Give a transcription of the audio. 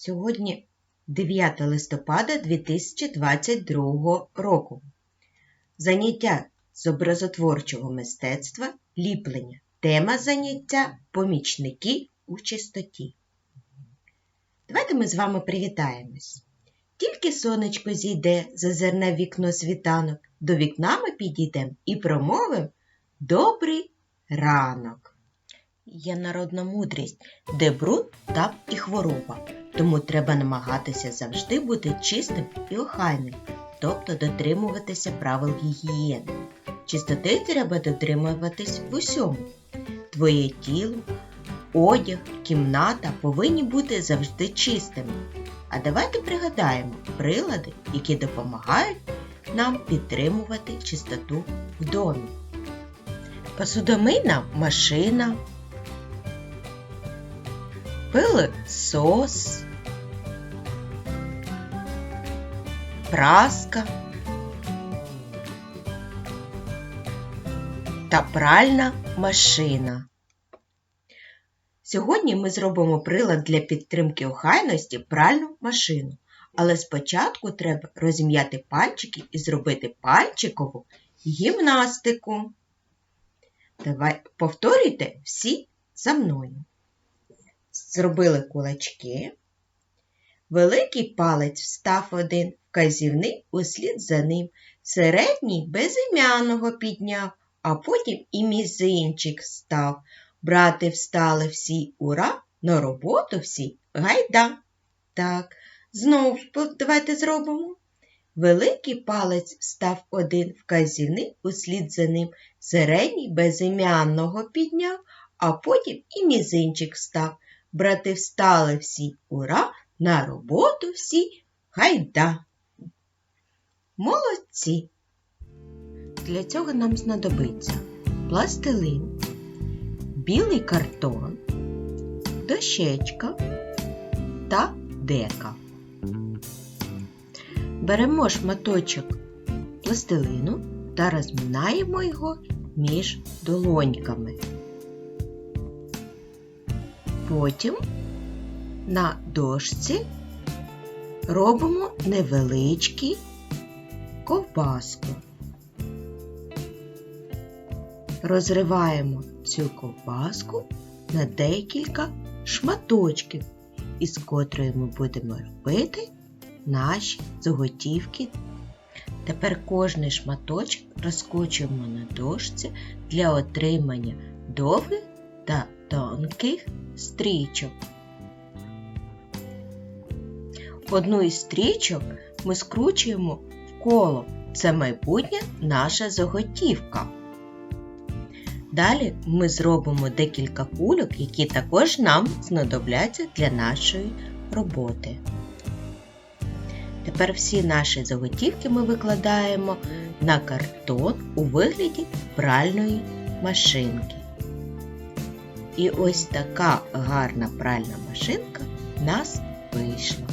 Сьогодні 9 листопада 2022 року. Заняття з образотворчого мистецтва ліплення. Тема заняття помічники у чистоті. Давайте ми з вами привітаємось. Тільки сонечко зійде, зазирне вікно світанок, до вікна ми підійдемо і промовимо Добрий ранок. Є народна мудрість, де бруд, тап і хвороба. Тому треба намагатися завжди бути чистим і охайним, тобто дотримуватися правил гігієни. Чистоти треба дотримуватись в усьому. Твоє тіло, одяг, кімната повинні бути завжди чистими. А давайте пригадаємо прилади, які допомагають нам підтримувати чистоту в домі. Посудомийна машина, пилосос, праска та пральна машина. Сьогодні ми зробимо прилад для підтримки охайності пральну машину. Але спочатку треба розім'яти пальчики і зробити пальчикову гімнастику. Давай повторюйте всі за мною. Зробили кулачки. Великий палець встав один, вказівний услід за ним. Середній безім'яного підняв, а потім і мізинчик став. Брати встали всі ура, на роботу всі гайда. Так, знову давайте зробимо. Великий палець став один, вказівний услід за ним. Середній безім'яного підняв, а потім і мізинчик встав. Брати встали всі ура, на роботу всі гайда. Молодці! Для цього нам знадобиться пластилин, білий картон, дощечка та дека. Беремо шматочок пластилину та розминаємо його між долоньками. Потім на дошці робимо невеличкі ковбаску. Розриваємо цю ковбаску на декілька шматочків, із котрої ми будемо робити наші заготівки. Тепер кожний шматочок розкочуємо на дошці для отримання довгих та тонких стрічок. Одну із стрічок ми скручуємо в коло. Це майбутня наша заготівка. Далі ми зробимо декілька кульок, які також нам знадобляться для нашої роботи. Тепер всі наші заготівки ми викладаємо на картон у вигляді пральної машинки. І ось така гарна пральна машинка нас вийшла.